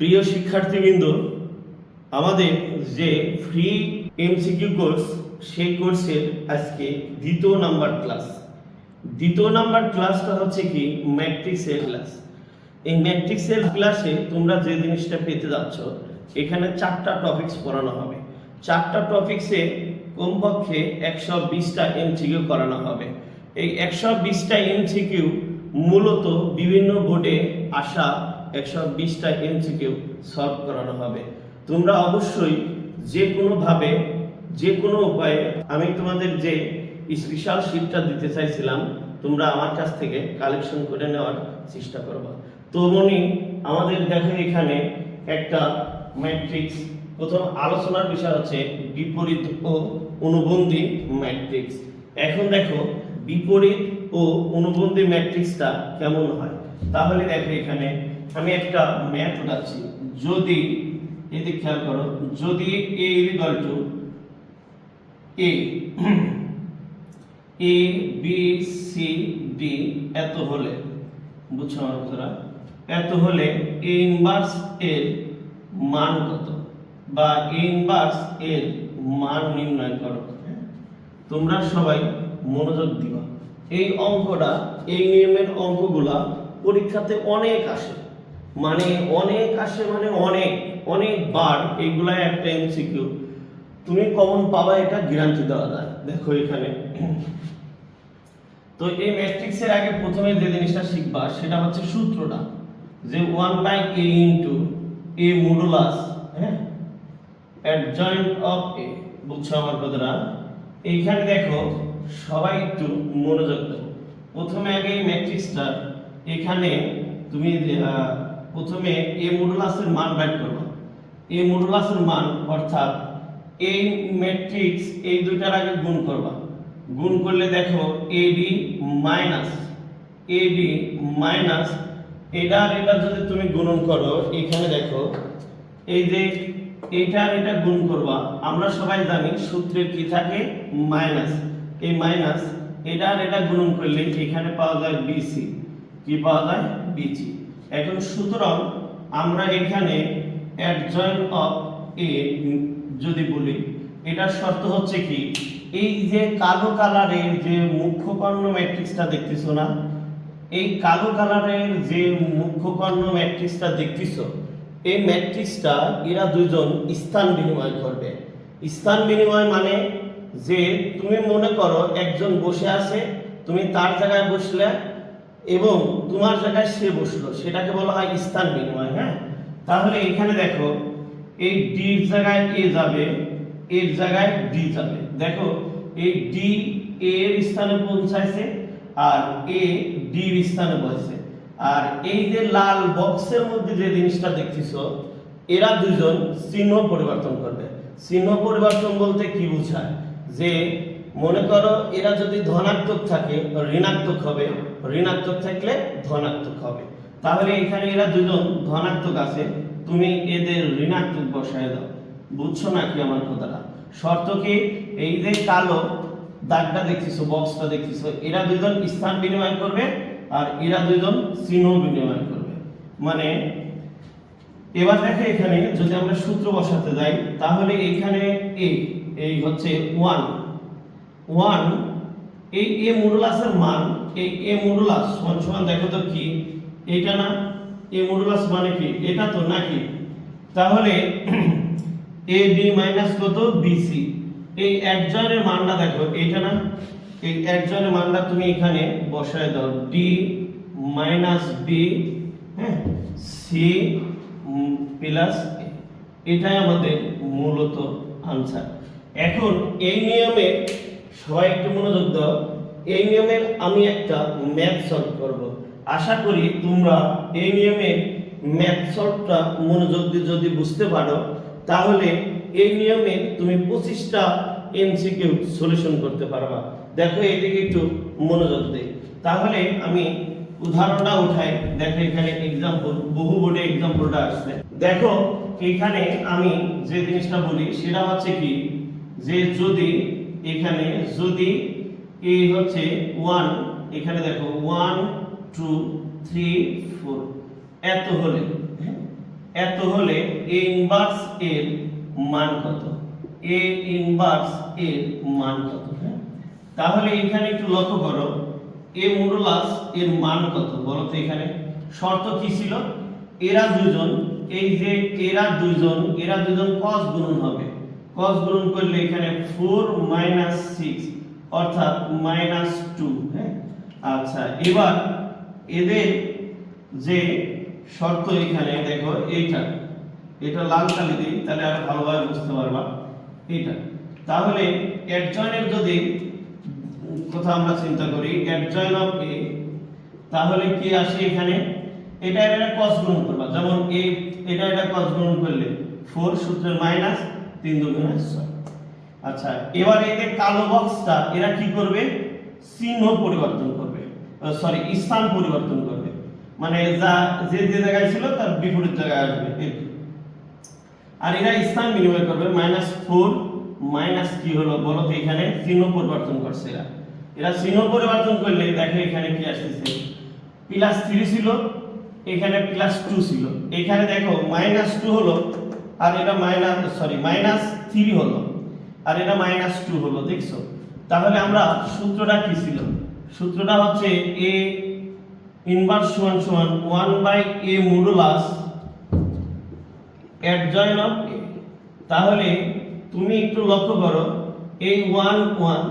প্রিয় শিক্ষার্থীবৃন্দ, আমাদের যে ফ্রি এমসিকিউ কোর্স সেই কোর্সের আজকে দ্বিতীয় নাম্বার ক্লাস দ্বিতীয় নাম্বার ক্লাসটা হচ্ছে কি ম্যাট্রিক্সের ক্লাস এই ম্যাট্রিক্সের ক্লাসে তোমরা যে জিনিসটা পেতে যাচ্ছ, এখানে চারটা টপিকস পড়ানো হবে। চারটা টপিক্সে কমপক্ষে একশো বিশটা এমসিকিউ করানো হবে। এই একশো বিশটা এমসিকিউ মূলত বিভিন্ন বোর্ডে আসা একশো বিশটা এমসিকিউ সলভ করানো হবে। তোমরা অবশ্যই যে কোনোভাবে যে কোনো উপায়ে, আমি তোমাদের যে স্পেশাল শিটটা দিতে চাইছিলাম, তোমরা আমার কাছ থেকে কালেকশন করে নেওয়ার চেষ্টা করবা। তো আমাদের দেখো এখানে একটা ম্যাট্রিক্স প্রথম আলোচনার বিষয় হচ্ছে বিপরীত ও অনুবন্ধী ম্যাট্রিক্স এখন দেখো, বিপরীত ও অনুবন্ধী ম্যাট্রিক্সটা কেমন হয়? তাহলে দেখো এখানে আমি একটা ম্যাথ উঠাচ্ছি। যদি, এদিকে খেয়াল করো, যদি A equal to A A B C D এত হলে, বুঝছ আমার কথাটা? এত হলে এ ইনভার্স এর মান কত? বা এ ইনভার্স এর মান নির্ণয় করো। হ্যাঁ? তোমরা সবাই মনোযোগ দিবা। এই অঙ্কটা, এই নিয়মের অঙ্কগুলা পরীক্ষাতে অনেক আসে। মানে অনেক আসে মানে অনেক অনেক বার এইগুলা একটা এমসিকিউ তুমি কমন পাবা এটা গ্যারান্টি দেওয়া যায়। দেখো এখানে। তো এই ম্যাট্রিক্সের আগে প্রথমে যে জিনিসটা শিখবা, সেটা হচ্ছে সূত্রটা। যে one by A into A modulus হ্যাঁ? অ্যাডজয়েন্ট অফ এ বুঝছ আমার কথাটা? এইখানে দেখো, সবাই একটু মনোযোগ দাও। প্রথমে আগে এই ম্যাট্রিক্সটা এখানে তুমি প্রথমে এ মডুলাসের মান বের করবে। এ মডুলাসের মান অর্থাৎ এই ম্যাট্রিক্স এই দুইটার আগে গুণ করবা। গুণ করলে দেখো এডি মাইনাস এ এডি মাইনাস এটা আর এটা যদি তুমি গুণন করো, এখানে দেখো, এই যে এটা আর এটা গুণ করবা, আমরা সবাই জানি সূত্রের কি থাকে? মাইনাস এই মাইনাস এটা আর এটা গুণন করলে এখানে পাওয়া যায় বিসি কি পাওয়া যায়? বিজি এখন সুতরাং আমরা এখানে অ্যাডজয়েন্ট অফ এ যদি বলি, এটার শর্ত হচ্ছে কি, এই যে কালো কালারের যে মুখ্য কর্ণ ম্যাট্রিক্সটা দেখতেছো না, এই কালো কালারের যে মুখ্য কর্ণ ম্যাট্রিক্সটা দেখতেছো, এই ম্যাট্রিক্সটা এরা দুজন স্থান বিনিময় করবে। স্থান বিনিময় মানে যে তুমি মনে করো একজন বসে আছে, তুমি তার জায়গায় বসলে এবং তোমার জায়গায় সে বসল। সেটাকে বলা হয় স্থান বিনিময় হ্যাঁ? তাহলে এখানে দেখো, এই ডির জায়গায় এ যাবে এর জায়গায় ডি যাবে। দেখো, এই ডি এর স্থানে পৌঁছাইছে আর এ ডির স্থানে বসে আর এই যে লাল বক্সের মধ্যে যে জিনিসটা দেখতেছো, এরা দুজন চিহ্ন পরিবর্তন করবে। চিহ্ন পরিবর্তন বলতে কি বোঝায়? যে মনে করো, এরা যদি ধনাত্মক থাকে, ঋণাত্মক হবে ঋণাত্মক থাকলে ধনাত্মক হবে। তাহলে এখানে এরা দুজন ধনাত্মক আছে, তুমি এদের ঋণাত্মক বসায় দাও। বুঝছ নাকি আমার কথাটা? শর্ত কি? এই যে কালো দাগটা দেখতেছো বক্সটা দেখতেছো, এরা দুজন স্থান বিনিময় করবে আর এরা দুজন চিহ্ন বিনিময় করবে। মানে এবার দেখো এখানে যদি আমরা সূত্র বসাতে যাই, তাহলে এখানে এ এই হচ্ছে ওয়ান ওয়ান এই এ মডুলাসের মান এই এ মডুলাস সমান দেখো তো কি? এটা না? এ মডুলাস মানে কি? এটা তো নাকি? তাহলে এ বি মাইনাস কত? বিসি এই একজনের মানটা দেখো, এইটা না? এই একজনের মানটা তুমি এখানে বসায় দাও। ডি মাইনাস বি হ্যাঁ? সি প্লাস এটাই আমাদের মূলত আনসার এখন এই নিয়মে সবাই একটু মনোযোগ দাও। এই নিয়মের আমি একটা ম্যাথ সলভ করব। আশা করি তোমরা এই নিয়মের ম্যাথ সলভটা মনোযোগ দিয়ে যদি বুঝতে পারো, তাহলে এই নিয়মে তুমি পঁচিশটা এমসিকিউ সলিউশন করতে পারবা। দেখো এদিকে একটু মনোযোগ দে তাহলে আমি উদাহরণটা উঠাই। দেখো এখানে এক্সাম্পল বহু বোর্ডে এক্সাম্পলটা আসছে। দেখো এখানে আমি যে জিনিসটা বলি, সেটা হচ্ছে কি, যে যদি এখানে যদি এই হচ্ছে ওয়ান এখানে দেখো ওয়ান টু থ্রি ফোর এত হলে হ্যাঁ? এত হলে এ ইনভার্স এর মান কত? এ ইনভার্স এর মান কত হ্যাঁ? তাহলে এখানে একটু লক্ষ্য করো এ মডুলাস এর মান কত, বলো তো এখানে? শর্ত কি ছিল? এরা দুজন, এই যে এরা দুজন এরা দুজন cos গুণন হবে। cos গুণন করলে এখানে 4 মাইনাস সিক্স অর্থাৎ মাইনাস টু হ্যাঁ? আচ্ছা এবার এদের যে শর্ত এখানে, দেখো, এইটা। এটা লাল কালি দিই, তাহলে আরও ভালোভাবে বুঝতে পারবা। এইটা। তাহলে অ্যাডজয়েন্টের যদি কথা আমরা চিন্তা করি অ্যাডজয়েন্ট অফ এ তাহলে কি আসে এখানে? এটা এটা cos গুণন করবা। যেমন এই এটা এটা cos গুণন করলে 4 সূত্রের মাইনাস 3 দুগুণে 6 আচ্ছা এবার এই যে কালো বক্সটা এরা কি করবে? চিহ্ন পরিবর্তন করবে। সরি স্থান পরিবর্তন করবে। মানে যা, যে যে জায়গায় ছিল, তার বিপরীত জায়গায় আসবে। আর এরা স্থান বিনিময় করবে। মাইনাস ফোর মাইনাস কি হলো বলো তো এখানে? চিহ্ন পরিবর্তন করছে এরা। এরা চিহ্ন পরিবর্তন করলে, দেখো এখানে কি আসতেছে? প্লাস থ্রি ছিল, এখানে প্লাস টু ছিল। এখানে দেখো মাইনাস টু হলো, আর এটা মাইনাস সরি মাইনাস থ্রি হলো। আর এটা মাইনাস টু হলো, দেখছ? তাহলে আমরা সূত্রটা কি ছিল? সূত্রটা হচ্ছে এ ইনভার্স সমান সমান one by A modulus adjoint of A তাহলে তুমি একটু লক্ষ্য করো এই ওয়ান ওয়ান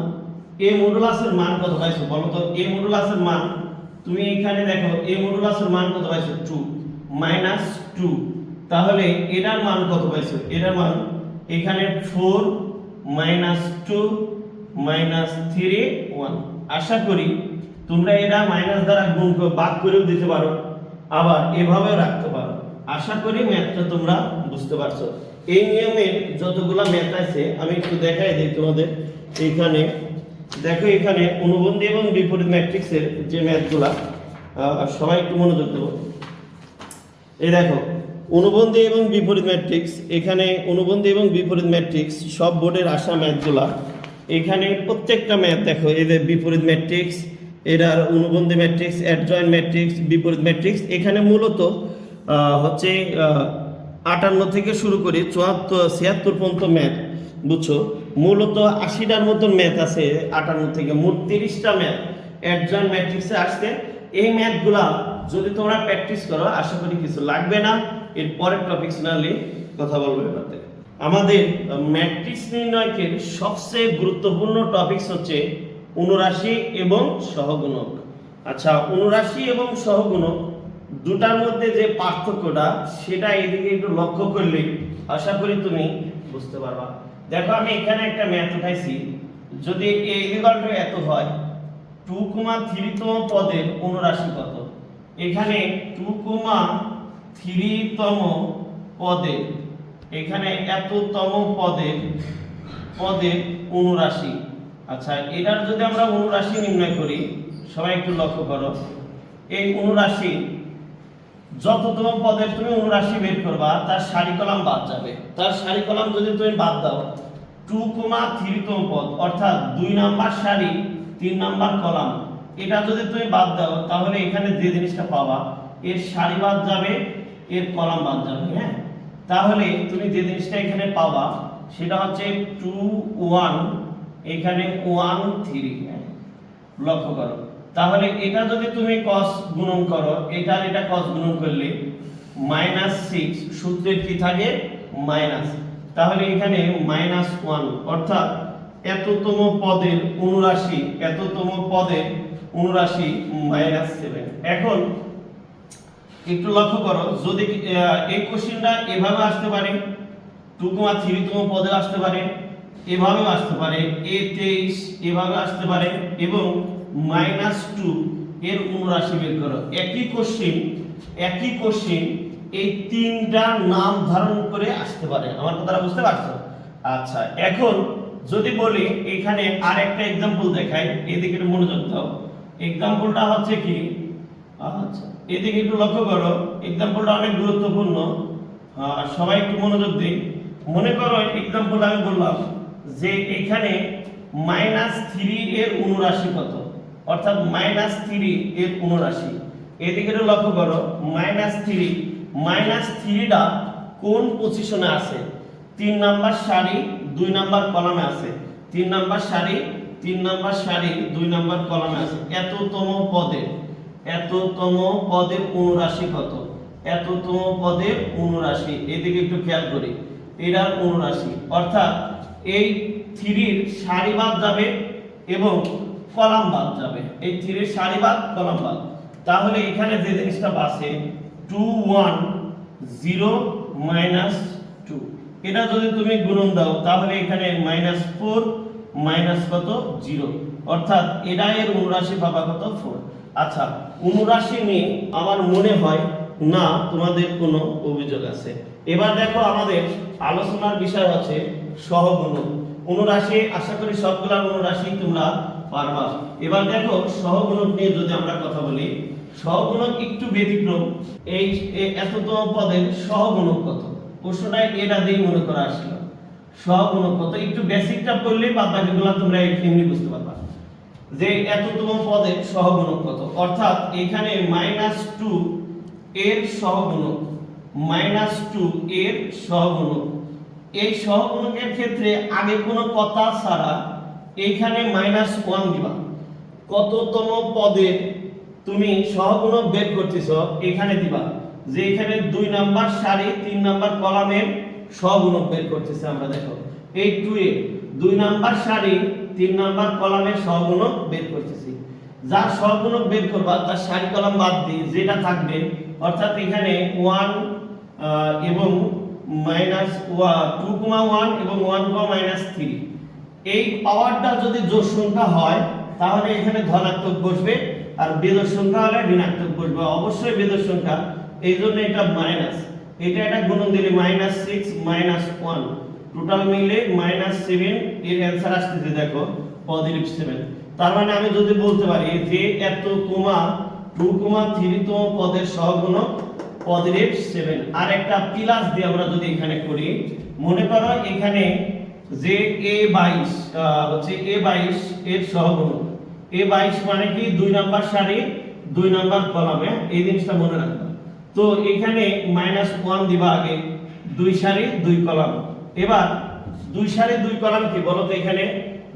এ মডুলাসের মান কত পাইছো? বলো তো এ মডুলাসের মান, তুমি এখানে দেখো এ মডুলাসের মান কত পাইছো? টু মাইনাস টু তাহলে এটার মান কত পাইছো? এটার মান এখানে four minus two minus three one আশা করি তোমরা এটা মাইনাস দ্বারা গুণ বাদ করেও দিতে পারো, আবার এভাবেও রাখতে পারো। আশা করি ম্যাথটা তোমরা বুঝতে পারছ। এই নিয়মের যতগুলা ম্যাথ আছে, আমি একটু দেখাই দিই তোমাদের। এইখানে, দেখো এখানে অনুবন্ধী এবং বিপরীত ম্যাট্রিক্সের যে ম্যাথগুলা সবাই একটু মনোযোগ দেবো। এই দেখো অনুবন্ধী এবং বিপরীত ম্যাট্রিক্স, এখানে অনুবন্ধী এবং বিপরীত ম্যাট্রিক্স, সব বোর্ডের আসা ম্যাথগুলা। এখানে প্রত্যেকটা ম্যাথ দেখো এদের বিপরীত ম্যাট্রিক্স এরার অনুবন্ধী ম্যাট্রিক্স, অ্যাডজয়েন্ট ম্যাট্রিক্স, বিপরীত ম্যাট্রিক্স, এখানে মূলত হচ্ছে আটান্ন থেকে শুরু করে চুয়াত্তর, ছিয়াত্তর পর্যন্ত ম্যাথ, বুঝছ? মূলত আশিটার মতন ম্যাথ আছে আটান্ন থেকে, মোট তিরিশটা ম্যাথ অ্যাডজয়েন্ট ম্যাট্রিক্সে আসতে এই ম্যাথগুলা যদি তোমরা প্র্যাকটিস করো, আশা করি কিছু লাগবে না। এর পরের টপিক নালে কথা বলব এবার। আমাদের ম্যাট্রিক্স নির্ণয়কের সবচেয়ে গুরুত্বপূর্ণ টপিকস হচ্ছে অনুরাশি এবং সহগুণক। আচ্ছা অনুরাশি এবং সহগুণক দুটার মধ্যে যে পার্থক্যটা, সেটা এদিকে একটু লক্ষ্য করলে আশা করি তুমি বুঝতে পারবা। দেখো, আমি এখানে একটা ম্যাথ উঠাইছি। যদি এ ইকুয়াল টু এত হয় টু কুমা থ্রিতম পদের অনুরাশি কত? এখানে টু কুমা থ্রিতম পদে, এখানে এততম পদের পদের অনুরাশি। আচ্ছা এটার যদি আমরা অনুরাশি নির্ণয় করি, সবাই একটু লক্ষ্য করো। এই অনুরাশি, যততম পদের তুমি অনুরাশি বের করবা, তার সারি কলাম বাদ যাবে। তার সারি কলাম যদি তুমি বাদ দাও, টু কমা থ্রিতম পদ, অর্থাৎ দুই নাম্বার সারি, তিন নাম্বার কলাম, এটা যদি তুমি বাদ দাও, তাহলে এখানে যে জিনিসটা পাবা, এর সারি বাদ যাবে এর কলাম বাদ যাবে হ্যাঁ? তাহলে তুমি যে জিনিসটা এখানে পাবা, সেটা হচ্ছে টু ওয়ান এখানে ওয়ান থ্রি হ্যাঁ? লক্ষ্য করো। তাহলে এটা যদি তুমি cos গুণন করো, এটা এটা cos গুণন করলে মাইনাস সিক্স সূত্রে কি থাকে? মাইনাস তাহলে এখানে মাইনাস ওয়ান অর্থাৎ এততম পদের অনুরাশি, এততম পদের অনুরাশি মাইনাস সেভেন এখন একটু লক্ষ্য করো, যদি এই কোশ্চেনটা এভাবে আসতে পারে টু কমা থ্রি তম পদে আসতে পারে, এভাবেও আসতে পারে, এ তেইশ, এভাবে আসতে পারে, এবং মাইনাস টু এর অনুরাশি বের করো। একই কোশ্চেন একই কোশ্চেন এই তিনটা নাম ধারণ করে আসতে পারে। আমার কথাটা বুঝতে পারছ? আচ্ছা এখন যদি বলি, এখানে আর একটা এক্সাম্পল দেখাই, এদিকে মনোযোগ দাও। এক্সাম্পলটা হচ্ছে কি? আচ্ছা। এদিকে একটু লক্ষ্য করো এক্সাম্পলটা অনেক গুরুত্বপূর্ণ। সবাই একটু মনোযোগ দিই। মনে করো এক্সাম্পল আমি বললাম যে এখানে মাইনাস থ্রি এর অনুরাশি কত? অর্থাৎ মাইনাস থ্রি এর অনুরাশি। এদিকে একটু লক্ষ্য করো মাইনাস থ্রি মাইনাস থ্রিটা কোন পজিশনে আছে? তিন নাম্বার সারি, দুই নাম্বার কলামে আছে। তিন নাম্বার সারি, তিন নাম্বার সারি, দুই নাম্বার কলামে আছে। এততম পদের এততম পদের অনুরাশি কত? এততম পদের অনুরাশি। এদিকে একটু খেয়াল করি। এটার অনুরাশি। অর্থাৎ এই থ্রির সারি বাদ যাবে এবং কলাম বাদ যাবে। এই থ্রির সারি বাদ, কলাম বাদ। তাহলে এখানে যে জিনিসটা বাসে, two one zero minus two. এটা যদি তুমি গুণন দাও, তাহলে এখানে মাইনাস ফোর, মাইনাস কত? জিরো। অর্থাৎ এটা এর অনুরাশি পাবা কত? ফোর। আচ্ছা অনুরাশি নিয়ে আমার মনে হয় না তোমাদের কোনো অভিযোগ আছে। এবার দেখো আমাদের আলোচনার বিষয় হচ্ছে সহগুণক অনুরাশি আশা করি সবগুলা অনুরাশি তোমরা পারবা। এবার দেখো সহগুণক নিয়ে যদি আমরা কথা বলি সহগুণক একটু ব্যতিক্রম। এই এততম পদের সহগুণক কত? প্রশ্নটা এটা দিয়ে মনে করা আসলো। সহগুণক কত? একটু বেসিকটা পড়লে বাদ বাকিগুলো তোমরা এমনি বুঝতে পারবা। যে এততম পদের সহগুণক কত? অর্থাৎ এখানে মাইনাস টু এর সহগুণক মাইনাস টু এর সহগুণক। এই সহগুণকের ক্ষেত্রে আগে কোনো কথা ছাড়া এইখানে মাইনাস দিবা। কততম পদের তুমি সহগুণক বের করতেছ, এখানে দিবা। যে এখানে দুই নাম্বার সারি, তিন নাম্বার কলামের সহগুণক বের করতেছে আমরা, দেখো। এই টু এ দুই নাম্বার সারি তিন নাম্বার কলামের সহগুণক বের করতেছি। যার সহগুণক বের করবা, তার সারি কলাম বাদ দিয়ে যেটা থাকবে, অর্থাৎ এখানে ওয়ান এবং মাইনাস টু কমা ওয়ান এবং ওয়ান কমা মাইনাস থ্রি। এই পাওয়ারটা যদি জোর সংখ্যা হয়, তাহলে এখানে ধনাত্মক বসবে আর বেদর সংখ্যা হলে ঋণাত্মক বসবে। অবশ্যই বেদর সংখ্যা, এই জন্য এটা মাইনাস। এটা এটা গুণন দিলে minus six, minus one. Total মিলে মাইনাস সেভেন এর অ্যান্সার আসতেছে, দেখো পজিটিভ সেভেন তার মানে আমি যদি বলতে পারি যে এত কোমা টু কোমা থ্রি তম পদের সহগুণক পজিটিভ সেভেন আর একটা প্লাস দিয়ে আমরা যদি এখানে করি, মনে করো এখানে যে এ বাইশ হচ্ছে এ বাইশ এর সহগুণক। এ বাইশ মানে কি? দুই নাম্বার সারি, দুই নাম্বার কলামে এই জিনিসটা মনে রাখবা। তো এখানে মাইনাস ওয়ান দিবা আগে, দুই সারি, দুই কলাম। এবার দুই সারি দুই কলাম কি বলো তো এখানে?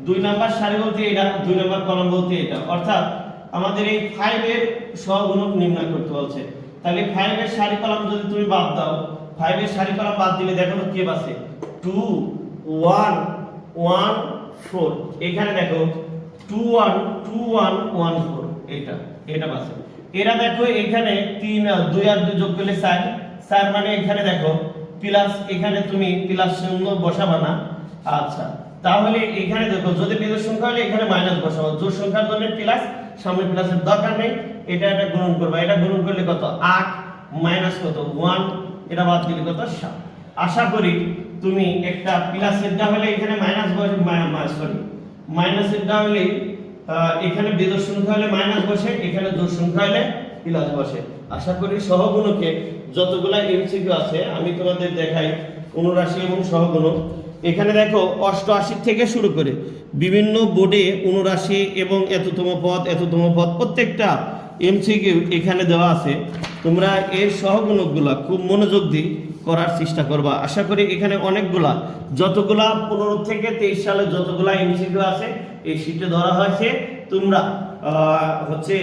দুই নাম্বার সারি বলতে এটা, দুই নাম্বার কলাম বলতে এটা। অর্থাৎ আমাদের এই ফাইভ এর সহগুণক নির্ণয় করতে বলছে। তাহলে ফাইভ এর সারি কলাম যদি তুমি বাদ দাও ফাইভ এর সারি কলাম বাদ দিলে দেখো তো কে বাসে? টু ওয়ান ওয়ান ফোর এখানে দেখো two one two one one four এটা এটা বাসে। এরা দেখো এখানে তিন দুই আর দুই যোগ করলে চার। চার মানে এখানে দেখো প্লাস এখানে তুমি প্লাস শূন্য বসাবা না। আচ্ছা তাহলে এখানে দেখো, যদি বিজোড় সংখ্যা হলে এখানে মাইনাস বসাবো জোড় সংখ্যার জন্য প্লাস সামনে প্লাসের দরকার নেই। এটা এটা গুণন করবা। এটা গুণন করলে কত? আট মাইনাস কত? ওয়ান এটা বাদ দিলে কত? সাত। আশা করি তুমি একটা প্লাসের দা হলে এখানে মাইনাস বসে সরি মাইনাসের দা হলে এখানে বিজোড় সংখ্যা হলে মাইনাস বসে, এখানে জোড় সংখ্যা হলে প্লাস বসে। আশা করি সহগুণকে যতগুলা এমসিকিউ আছে, আমি তোমাদের দেখাই অনুরাশি এবং সহগুণক এখানে দেখো, অষ্টআশি থেকে শুরু করে বিভিন্ন বোর্ডে অনুরাশি এবং এততম পদ এততম পদ, প্রত্যেকটা এমসিকিউ এখানে দেওয়া আছে। তোমরা এর সহগুণকগুলা খুব মনোযোগ দিয়ে করার চেষ্টা করবা। আশা করি এখানে অনেকগুলা, যতগুলা পনেরো থেকে তেইশ সালে যতগুলা এমসিকিউ আছে, এই শীটে ধরা হয়েছে। তোমরা হচ্ছে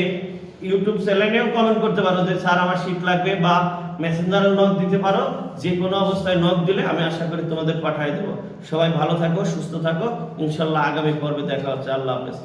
ইউটিউব চ্যানেলেও কমেন্ট করতে পারো যে, স্যার আমার শীট লাগবে বা মেসেঞ্জারেও নক দিতে পারো যে কোনো অবস্থায় নক দিলে আমি আশা করি তোমাদের পাঠিয়ে দেবো। সবাই ভালো থাকো, সুস্থ থাকো। ইনশাল্লাহ আগামী পর্বে দেখা হচ্ছে। আল্লাহ হাফেজ।